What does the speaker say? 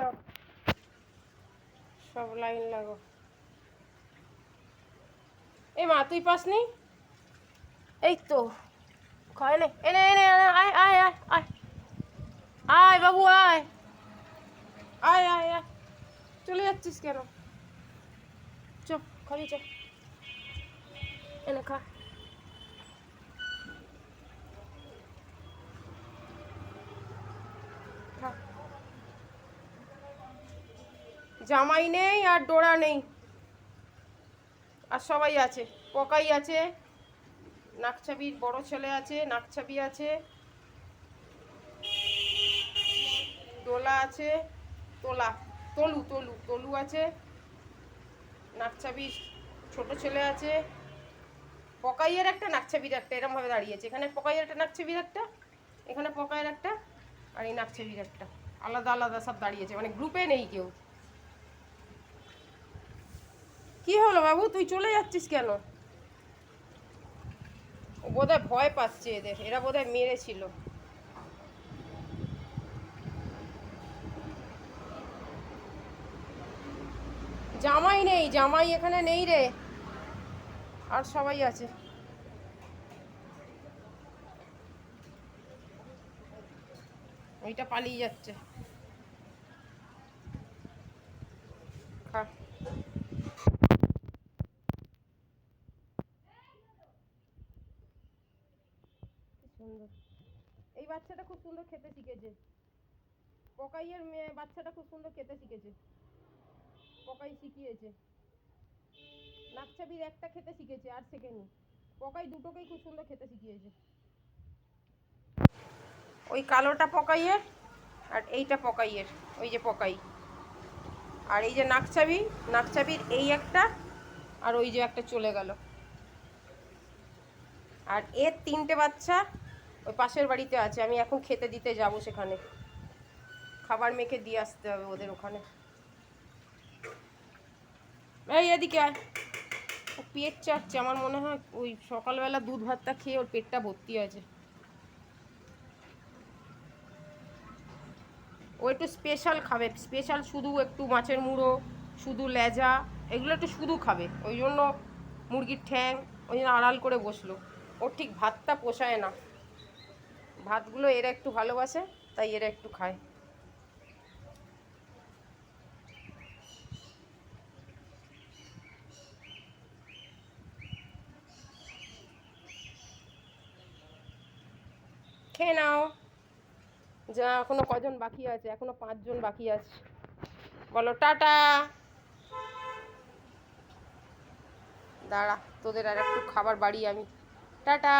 চলো সব লাইন লাগো। এই মা, তুই পাসনি? এই তো। খায় এনে এনে আয় আয় আয় আয়। আয় বাবু, আয়। আয় আয় আয়। চলে যাচ্ছিস কেন? চ খাবি চ। এনে খা। জামাই নেই আর ডোরা নেই। আর সবাই আছে, পকাই আছে, নাকছাবির বড় ছেলে আছে, নাকছাবি আছে, দোলা আছে, তোলা, তলু তলু তলু আছে, নাকছাবির ছোট ছেলে আছে, পকাইয়ের একটা, নাকছাবির একটা এরম ভাবে দাঁড়িয়েছে এখানে পকাইয়ের একটা, নাকছাবির একটা, এখানে পকাইয়ের একটা, আর এই নাকছাবির একটা। আলাদা আলাদা সব দাঁড়িয়েছে মানে গ্রুপে নেই কেউ। কি হলো বাবু? তুই চলে যাচ্ছিস কেন? ও বোধহয় ভয় পাচ্ছে এদের। এরা বোধহয় মেরেছিল। জামাই নেই, জামাই এখানে নেই রে। আর সবাই আছে। ওইটা পালিয়ে যাচ্ছে। সুন্দর। এই বাচ্চাটা খুব সুন্দর খেতে শিখেছে। পকাইয়ের মেয়ে বাচ্চাটা খুব সুন্দর খেতে শিখেছে। পকাই শিখিয়েছে। নাকছাবির একটা খেতে শিখেছে, আর শেখেনি। পকাই দুটোকেই খুব সুন্দর খেতে শিখিয়েছে। ওই কালোটা পকাইয়ের, আর এইটা পকাইয়ের, ওই যে পকাই। আর এই যে নাকছাবি নাকছাবির এই একটা, আর ওই যে একটা চলে গেল। আর এর তিনটে বাচ্চা ওই পাশের বাড়িতে আছে, আমি এখন খেতে দিতে যাব সেখানে। খাবার মেখে দিয়ে আসতে হবে ওদের ওখানে। এই এদিকে ও পেট চাটছে, আমার মনে হয় ওই সকালবেলা দুধ ভাতটা খেয়ে ওর পেটটা ভর্তি আছে। ও একটু স্পেশাল খাবে স্পেশাল শুধু একটু মাছের মুড়ো, শুধু লেজা, এগুলো একটু শুধু খাবে। ওই জন্য মুরগির ঠ্যাং, ওই জন্য আড়াল করে বসল। ওর ঠিক ভাতটা পোষায় না। ভাতগুলো এরা একটু ভালোবাসে, তাই এরা একটু খায়। খেয়ে নাও। যা, এখনও কজন বাকি আছে? এখনও পাঁচজন বাকি আছে। বলো, টাটা। দাঁড়া, তোদের আর একটু খাবার বাড়ি আমি। টাটা।